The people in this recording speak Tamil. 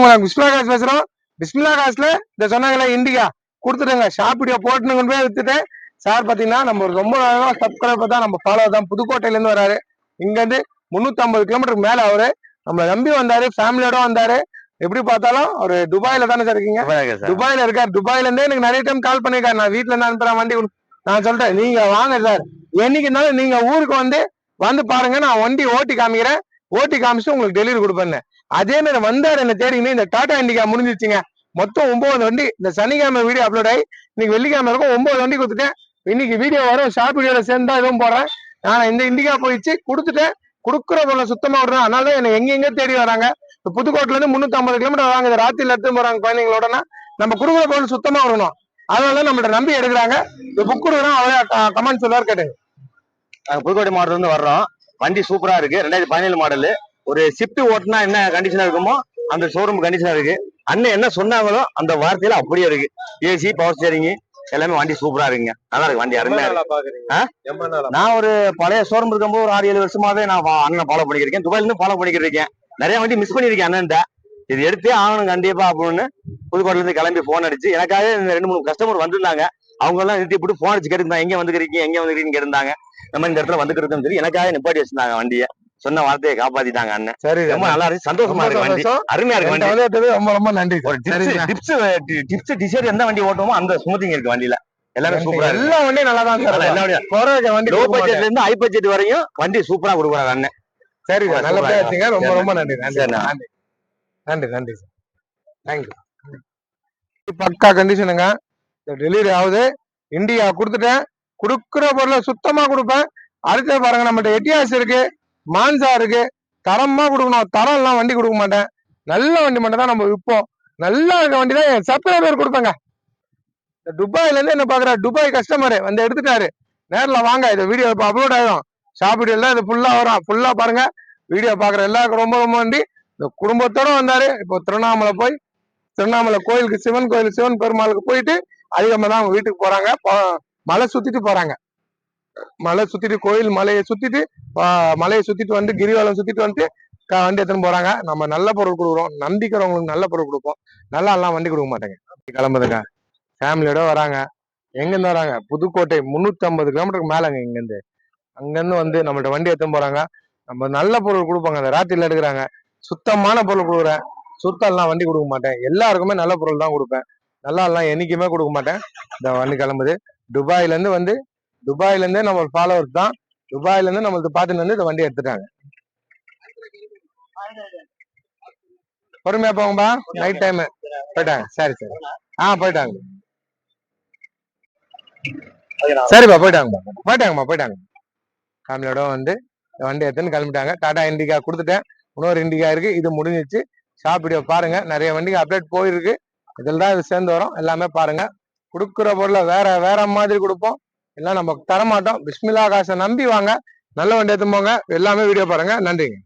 உங்களுக்கு பிஸ்மிலா காசு பேசுறோம். பிஸ்மிலா காசுல இந்த சொன்னாங்களே இண்டிகா. கொடுத்துட்டுங்க ஷாப் வீடியோ போட்டுன்னு கொண்டு போய் வித்துட்டேன். சார் பாத்தீங்கன்னா நம்ம ரொம்ப சப்ஸ்கிரைபர் தான் நம்ம ஃபாலோ தான். புதுக்கோட்டையில இருந்து வராரு. இங்க இருந்து முன்னூத்தி ஐம்பது கிலோமீட்டருக்கு மேல அவரு. நம்மள நம்பி வந்தாரு ஃபேமிலியோட வந்தாரு. எப்படி பார்த்தாலும் ஒரு துபாயில தானே சார் இருக்கீங்க? துபாயில இருக்காரு துபாயில இருந்தே எனக்கு நிறைய டைம் கால் பண்ணிருக்காரு நான் வீட்டுல இருந்து அனுப்புறேன் வண்டி நான் சொல்றேன் நீங்க வாங்க சார். என்னைக்கு இருந்தாலும் நீங்க ஊருக்கு வந்து வந்து பாருங்க. நான் வண்டி ஓட்டி காமிக்கிறேன். ஓட்டி காமிச்சு உங்களுக்கு டெலிவரி கொடுப்பேன் அதே மாதிரி வந்தார் என்ன தேடிங்கன்னு இந்த டாடா இண்டிகா முடிஞ்சிச்சுங்க மொத்தம் ஒன்பது வண்டி இந்த சனிக்கிழமை வீடியோ அப்லோட் ஆகி இன்னைக்கு வெள்ளிக்கிழமை இருக்கும் ஒன்பது வண்டி கொடுத்துட்டேன். இன்னைக்கு வீடியோ வரும் ஷார்ட் வீடியோல சேர்ந்தா எதுவும் போடுறேன் நான் இந்த இண்டிகா போயிடுச்சு கொடுத்துட்டேன். கொடுக்குற பொருளை சுத்தமா விடுறேன். அதனால என்ன எங்கெங்க தேடி வராங்க. இப்ப புதுக்கோட்டில இருந்து முன்னூத்தி ஐம்பது கிலோமீட்டர் வராங்க இந்த ராத்திரில எடுத்து போறாங்க குழந்தைங்களோடனா நம்ம குடுக்குற பொருள் சுத்தமா வரணும் அதனால நம்மள்ட்ட நம்பி எடுக்கிறாங்க. இந்த புக் கொடுக்குறோம் அவரே கமெண்ட் சொல்லுவார் கேட்டுங்க. நாங்கள் புதுக்கோட்டை மாவட்டத்துல இருந்து வர்றோம். வண்டி சூப்பரா இருக்கு. ரெண்டாயிரத்தி பதினேழு மாடலு ஒரு ஷிஃப்ட் ஓட்டுனா என்ன கண்டிஷனா இருக்குமோ அந்த ஷோரூம் கண்டிஷனா இருக்கு. அண்ணன் என்ன சொன்னாங்களோ அந்த வார்த்தையில அப்படியே இருக்கு. ஏசி பவர் ஸ்டேரிங் எல்லாமே வண்டி சூப்பரா இருக்குங்க. நல்லா இருக்கு வண்டி அருமையா இருக்கு? நான் ஒரு பழைய ஷோரூம் இருக்கும்போது ஒரு ஆறு ஏழு வருஷமாவே நான் அண்ணனை ஃபாலோ பண்ணிக்கிறேன் துபாயில இருந்து ஃபாலோ பண்ணிக்கிட்டு இருக்கேன் நிறைய வண்டி மிஸ் பண்ணிருக்கேன் அண்ணன்ட்ட. இது எடுத்தே ஆகணும் கண்டிப்பா அப்படின்னு புதுக்கோட்டையில இருந்து கிளம்பி போன் அடிச்சு. எனக்காக இந்த ரெண்டு மூணு கஸ்டமர் வந்திருந்தாங்க. அவங்க எல்லாம் நிறுத்தி போட்டு போன் அடிச்சு கேட்டுருந்தாங்க. எங்க வந்துக்கிறீங்க? எங்க வந்துக்கிறீங்க கேட்டிருந்தாங்க. நம்ம இந்த இடத்துல வந்துக்கிறதுன்னு சொல்லி எனக்காக நிப்பாட்டி வச்சிருந்தாங்க வண்டியை. சொன்ன வார்த்தையை காப்பாத்திட்டாங்க அண்ணன். சரி ரொம்ப நல்லா இருக்கு. சந்தோஷமா இருக்கு வண்டி. அருமையா இருக்கு வண்டி. ரொம்ப ரொம்ப நன்றி டிப்ஸ் டிப்ஸ் டிசைர் எந்த வண்டி ஓட்டுமோ அந்த ஸ்மூத்திங் இருக்கு வண்டியில. எல்லாமே சூப்பரா எல்லா வண்டியும் நல்லா தான் சார் எல்லா வண்டியும். வண்டி லோ பட்ஜெட்ல. இருந்து ஹை பட்ஜெட் வரையும் வண்டி சூப்பரா கொடுக்குறாங்க அண்ணன். சரி சார் நல்லபடியா வச்சுங்க ரொம்ப ரொம்ப நன்றி. நன்றி. நன்றி. நன்றி நன்றி சார் தேங்க்யூ பக்கா கண்டிஷனுங்க டெலிவரி ஆகுது. இந்தியா கொடுத்துட்டேன். கொடுக்குற பொருளை சுத்தமா கொடுப்பேன். அடுத்து பாருங்க நம்மகிட்ட எட்டியாஸ் இருக்கு. மான்சா இருக்கு. தரமா கொடுக்கணும். தரம் எல்லாம் வண்டி கொடுக்க மாட்டேன். நல்ல வண்டி மட்டும் தான் நம்ம விற்போம். நல்லா இருக்க வண்டி தான் என் சப்ஸ்கிரைபர் கொடுப்பேங்க இந்த துபாயில இருந்து என்ன பாக்குற துபாய் கஸ்டமர் வந்து எடுத்துட்டாரு. நேர்ல வாங்க இந்த வீடியோ இப்போ அப்லோட் ஆயிடும் ஷாப் வீடியோல இது ஃபுல்லா வரும். ஃபுல்லா பாருங்க. வீடியோ பாக்குற எல்லாருக்கும் ரொம்ப ரொம்ப வண்டி இந்த குடும்பத்தோட வந்தாரு. இப்போ திருவண்ணாமலை போய் திருவண்ணாமலை கோயிலுக்கு சிவன் கோயில் சிவன் பெருமாளுக்கு போயிட்டு அதிகமா தான் அவங்க வீட்டுக்கு போறாங்க. மலை சுத்திட்டு போறாங்க. மலை சுத்திட்டு கோயில் மலையை சுத்திட்டு மலையை சுத்திட்டு வந்து கிரிவலம் சுத்திட்டு வந்து வண்டி எடுத்துன்னு போறாங்க. நம்ம நல்ல பொருள் கொடுக்குறோம். நம்பிக்கிறவங்களுக்கு நல்ல பொருள் கொடுப்போம். நல்லா எல்லாம் வண்டி கொடுக்க மாட்டேங்க. கிளம்புதுங்க ஃபேமிலியோட வராங்க. எங்கேருந்து வராங்க? புதுக்கோட்டை முன்னூத்தி ஐம்பது கிலோமீட்டருக்கு மேலங்க இங்கேருந்து. அங்கேருந்து வந்து நம்மள்ட்ட வண்டி எடுத்துன்னு போறாங்க. நம்ம நல்ல பொருள் கொடுப்பாங்க. அந்த ராத்திரியில் எடுக்கிறாங்க. சுத்தமான பொருள் கொடுக்குறேன். சுத்தம் எல்லாம் வண்டி கொடுக்க மாட்டேன். எல்லாருக்குமே நல்ல பொருள் தான் கொடுப்பேன். நல்லா எல்லாம் என்னைக்குமே கொடுக்க மாட்டேன். இந்த வண்டி கிளம்புது. துபாயிலேருந்து வந்து துபாயில இருந்தே நம்ம ஃபாலோவர் தான். துபாயில இருந்து நம்மளுக்கு பார்த்துட்டு வந்து இந்த வண்டி எடுத்துட்டாங்க. பொறுமையா போங்கப்பா. நைட் டைம் போயிட்டாங்க. சரி சரி. ஆ போயிட்டாங்க. சரிப்பா போயிட்டாங்கப்பா. போயிட்டாங்கம்மா போயிட்டாங்க. ஃபேமிலியோட வந்து வண்டி எடுத்துன்னு கிளம்பிட்டாங்க. டாடா இண்டிகா கொடுத்துட்டேன். இன்னொரு இண்டிகா இருக்கு. இது முடிஞ்சிச்சு. ஷாப் வீடியோ பாருங்க. நிறைய வண்டிக்கு அப்டேட் போயிருக்கு. இதில் தான் இது சேர்ந்து வரும். எல்லாமே பாருங்க. கொடுக்குற பொருளை வேற வேற மாதிரி கொடுப்போம். எல்லாம் நம்ம தரமாட்டோம். பிஸ்மிலா காசை நம்பி வாங்க. நல்ல வண்டி எடுத்து போங்க. எல்லாமே வீடியோ பாருங்க. நன்றிங்க.